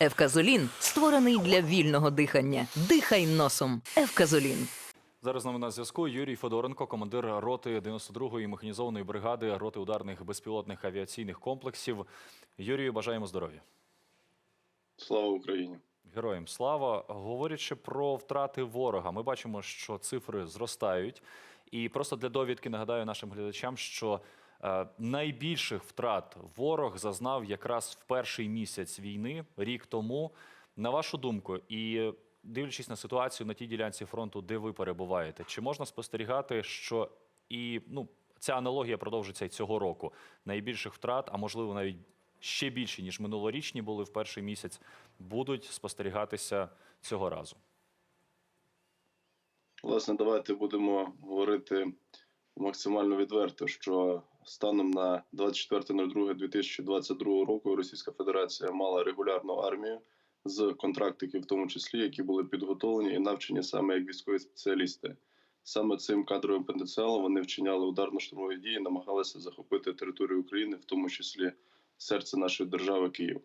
Евказолін створений для вільного дихання. Дихай носом. Евказолін. Зараз з нами на зв'язку Юрій Федоренко, командир роти 92-ї механізованої бригади роти ударних безпілотних авіаційних комплексів. Юрію, бажаємо здоров'я. Слава Україні! Героям слава. Говорячи про втрати ворога, ми бачимо, що цифри зростають. І просто для довідки нагадаю нашим глядачам, що найбільших втрат ворог зазнав якраз в перший місяць війни, рік тому. На вашу думку, і дивлячись на ситуацію на тій ділянці фронту, де ви перебуваєте, чи можна спостерігати, що і ну ця аналогія продовжиться і цього року? Найбільших втрат, а можливо навіть ще більші ніж минулорічні були в перший місяць, будуть спостерігатися цього разу. Власне, давайте будемо говорити максимально відверто, що станом на 24.02.2022 року Російська Федерація мала регулярну армію з контрактиків, в тому числі, які були підготовлені і навчені саме як військові спеціалісти. Саме цим кадровим потенціалом вони вчиняли ударно-штурмові дії, намагалися захопити територію України, в тому числі серце нашої держави Київ.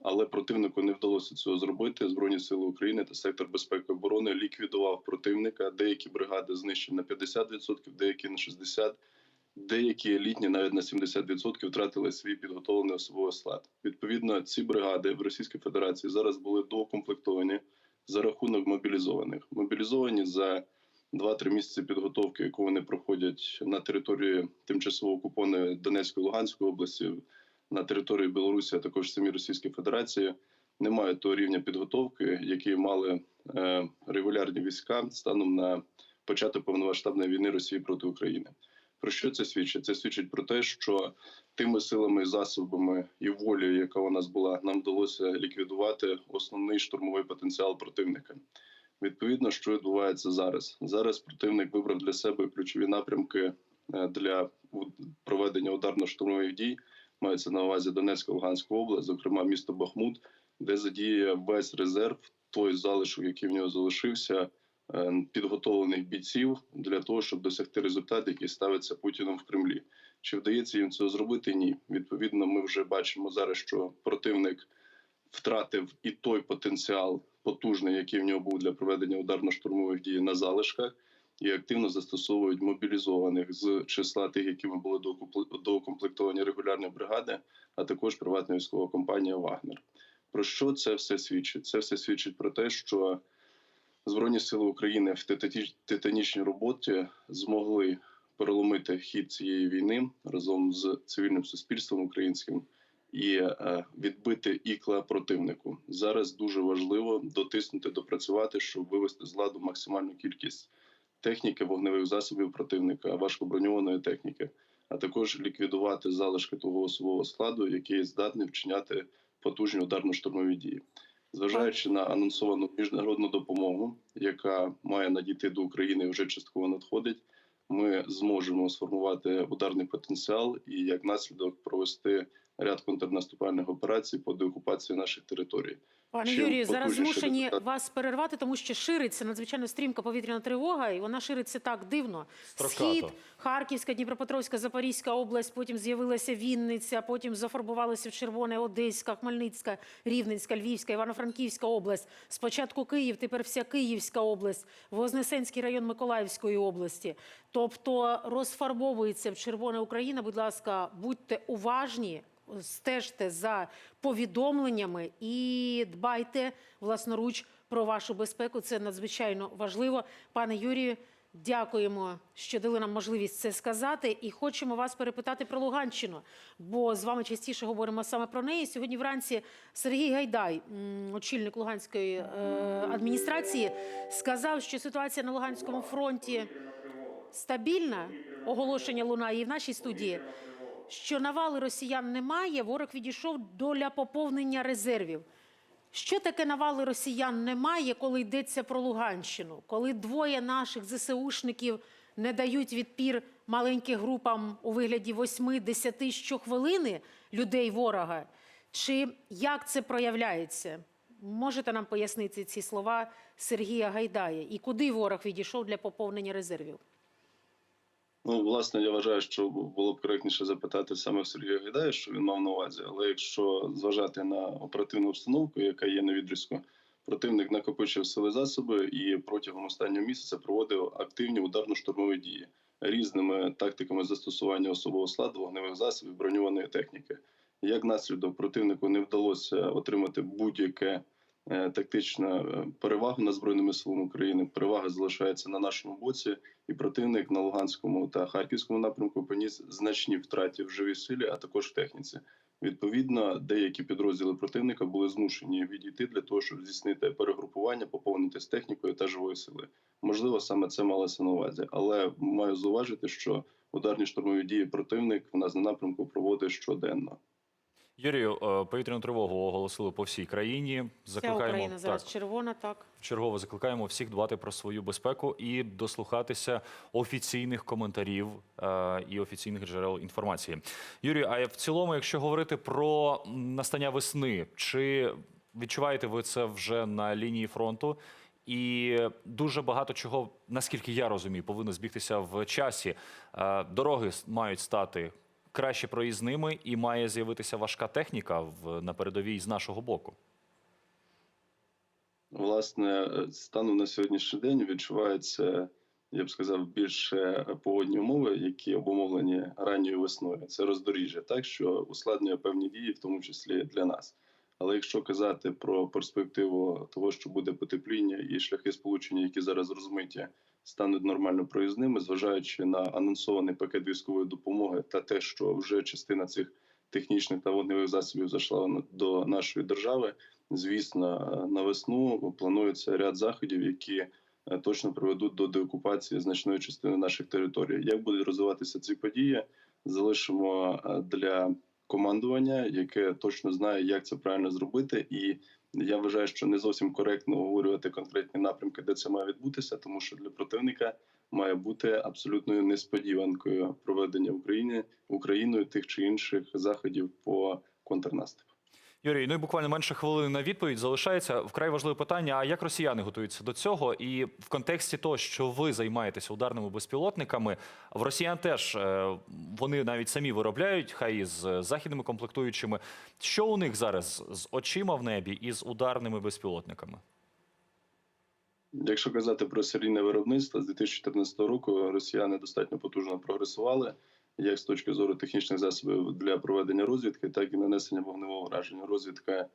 але противнику не вдалося цього зробити. Збройні сили України та сектор безпеки і оборони ліквідував противника. Деякі бригади знищені на 50%, деякі на 60%, деякі елітні навіть на 70% втратили свій підготовлений особовий склад. Відповідно, ці бригади в Російській Федерації зараз були доукомплектовані за рахунок мобілізованих. Мобілізовані за 2-3 місяці підготовки, яку вони проходять на території тимчасово окупованої Донецької Луганської області на території Білорусі, а також в самій Російській Федерації, не мають того рівня підготовки, які мали е, регулярні війська станом на початок повномасштабної війни Росії проти України. Про що це свідчить? Це свідчить про те, що тими силами, і засобами і волею, яка у нас була, нам вдалося ліквідувати основний штурмовий потенціал противника. Відповідно, що відбувається зараз. Зараз противник вибрав для себе ключові напрямки е, для проведення ударно-штурмових дій. Мається на увазі Донецька Луганська область, зокрема місто Бахмут, де задіє весь резерв, той залишок, який в нього залишився, підготовлених бійців для того, щоб досягти результату, який ставиться Путіном в Кремлі. Чи вдається їм цього зробити? Ні. Відповідно, ми вже бачимо зараз, що противник втратив і той потенціал потужний, який в нього був для проведення ударно-штурмових дій на залишках, і активно застосовують мобілізованих з числа тих, якими були доукомпле- доукомплектовані регулярні бригади, а також приватна військова компанія Вагнер. Про що це все свідчить? Це все свідчить про те, що Збройні сили України в титанічній роботі змогли переломити хід цієї війни разом з цивільним суспільством українським і е, відбити ікла противнику. Зараз дуже важливо дотиснути, допрацювати, щоб вивести з ладу максимальну кількість техніки, вогневих засобів противника, важкоброньованої техніки, а також ліквідувати залишки того особового складу, який здатний вчиняти потужні ударно-штурмові дії. Зважаючи на анонсовану міжнародну допомогу, яка має надійти до України вже частково надходить, ми зможемо сформувати ударний потенціал і як наслідок провести ряд контрнаступальних операцій по деокупації наших територій. Пане Юрію, зараз змушені результат? вас перервати, тому що шириться надзвичайно стрімка повітряна тривога, і вона шириться так дивно. Строкато. Схід, Харківська, Дніпропетровська, Запорізька область, потім з'явилася Вінниця, потім зафарбувалася в червоне Одеська, Хмельницька, Рівненська, Львівська, Івано-Франківська область. Спочатку Київ, тепер вся Київська область, Вознесенський район Миколаївської області. Тобто розфарбовується в червоне Україна. Будь ласка, будьте уважні. Стежте за повідомленнями і дбайте власноруч про вашу безпеку. Це надзвичайно важливо. Пане Юрію, дякуємо, що дали нам можливість це сказати. І хочемо вас перепитати про Луганщину, бо з вами частіше говоримо саме про неї. Сьогодні вранці Сергій Гайдай, очільник Луганської е, адміністрації, сказав, що ситуація на Луганському фронті стабільна. Оголошення лунає і в нашій студії що навали росіян немає, ворог відійшов доля поповнення резервів. Що таке навали росіян немає, коли йдеться про Луганщину? Коли двоє наших ЗСУшників не дають відпір маленьким групам у вигляді 8-10 щохвилини людей ворога? Чи як це проявляється? Можете нам пояснити ці слова Сергія Гайдая? І куди ворог відійшов для поповнення резервів? Ну, власне, я вважаю, що було б коректніше запитати саме Сергія Гайдая, що він мав на увазі. Але якщо зважати на оперативну обстановку, яка є на відрізку, противник накопичив сили засоби і протягом останнього місяця проводив активні ударно-штурмові дії різними тактиками застосування особового складу, вогневих засобів, броньованої техніки. Як наслідок противнику не вдалося отримати будь-яке тактична е, перевагу над збройними силами України. Перевага залишається на нашому боці, і противник на Луганському та Харківському напрямку поніс значні втраті в живій силі, а також в техніці. Відповідно, деякі підрозділи противника були змушені відійти для того, щоб здійснити перегрупування, поповнитись технікою та живою силою. Можливо, саме це малося на увазі, але маю зауважити, що ударні штурмові дії противник в нас на напрямку проводить щоденно. Юрію, е, повітряну тривогу оголосили по всій країні. Вся Закликаємо Україна зараз так, червона, так. чергово закликаємо всіх дбати про свою безпеку і дослухатися офіційних коментарів е, і офіційних джерел інформації. Юрію, а в цілому, якщо говорити про настання весни, чи відчуваєте ви це вже на лінії фронту? І дуже багато чого, наскільки я розумію, повинно збігтися в часі. Е, Дороги мають стати краще проїзними, і має з'явитися важка техніка в на передовій з нашого боку. Власне, станом на сьогоднішній день відчувається, я б сказав, більше погодні умови, які обумовлені ранньою весною. Це роздоріжжя, так що ускладнює певні дії, в тому числі для нас. Але якщо казати про перспективу того, що буде потепління і шляхи сполучення, які зараз розмиті, стануть нормально проїзними, зважаючи на анонсований пакет військової допомоги та те, що вже частина цих технічних та вогневих засобів зайшла до нашої держави, звісно, на весну планується ряд заходів, які е, точно приведуть до деокупації значної частини наших територій. Як будуть розвиватися ці події, залишимо е, для командування, яке точно знає, як це правильно зробити. І я вважаю, що не зовсім коректно говорювати конкретні напрямки, де це має відбутися, тому що для противника має бути абсолютною несподіванкою проведення України Україною тих чи інших заходів по контрнаступу. Юрій, ну і буквально менше хвилини на відповідь залишається вкрай важливе питання. А як росіяни готуються до цього? І в контексті того, що ви займаєтеся ударними безпілотниками, в росіян теж е, вони навіть самі виробляють, хай з західними комплектуючими. Що у них зараз з очима в небі і з ударними безпілотниками? Якщо казати про серійне виробництво, з 2014 року росіяни достатньо потужно прогресували, як з точки зору технічних засобів для проведення розвідки, так і нанесення вогневого враження. Розвідка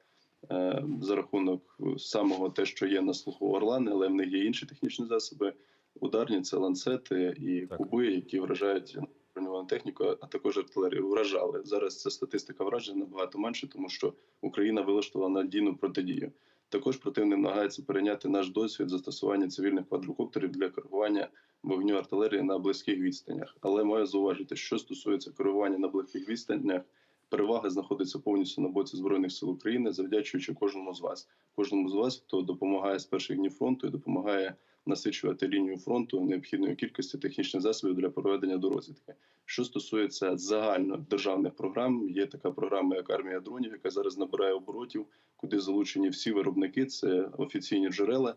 е, за рахунок самого те, що є на слуху Орлани, але в них є інші технічні засоби, ударні це ланцети і Так. куби, які вражають броньовану техніку, а також артилерію. Вражали зараз. Ця статистика вражень набагато менше, тому що Україна вилаштувала надійну протидію. Також противник намагається перейняти наш досвід застосування цивільних квадрокоптерів для керування вогню артилерії на близьких відстанях. Але маю зауважити, що стосується керування на близьких відстанях, перевага знаходиться повністю на боці збройних сил України, завдячуючи кожному з вас, кожному з вас, хто допомагає з перших днів фронту і допомагає насичувати лінію фронту необхідної кількості технічних засобів для проведення до розвідки. Що стосується загальнодержавних програм, є така програма, як армія дронів, яка зараз набирає оборотів, куди залучені всі виробники, це офіційні джерела.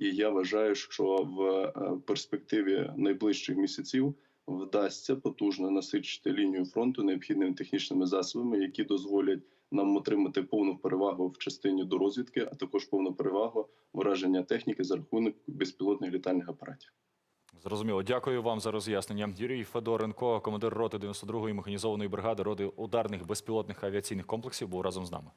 І я вважаю, що в е, перспективі найближчих місяців вдасться потужно насичити лінію фронту необхідними технічними засобами, які дозволять нам отримати повну перевагу в частині до розвідки, а також повну перевагу враження техніки за рахунок безпілотних літальних апаратів. Зрозуміло. Дякую вам за роз'яснення. Юрій Федоренко, командир роти 92-ї механізованої бригади роти ударних безпілотних авіаційних комплексів, був разом з нами.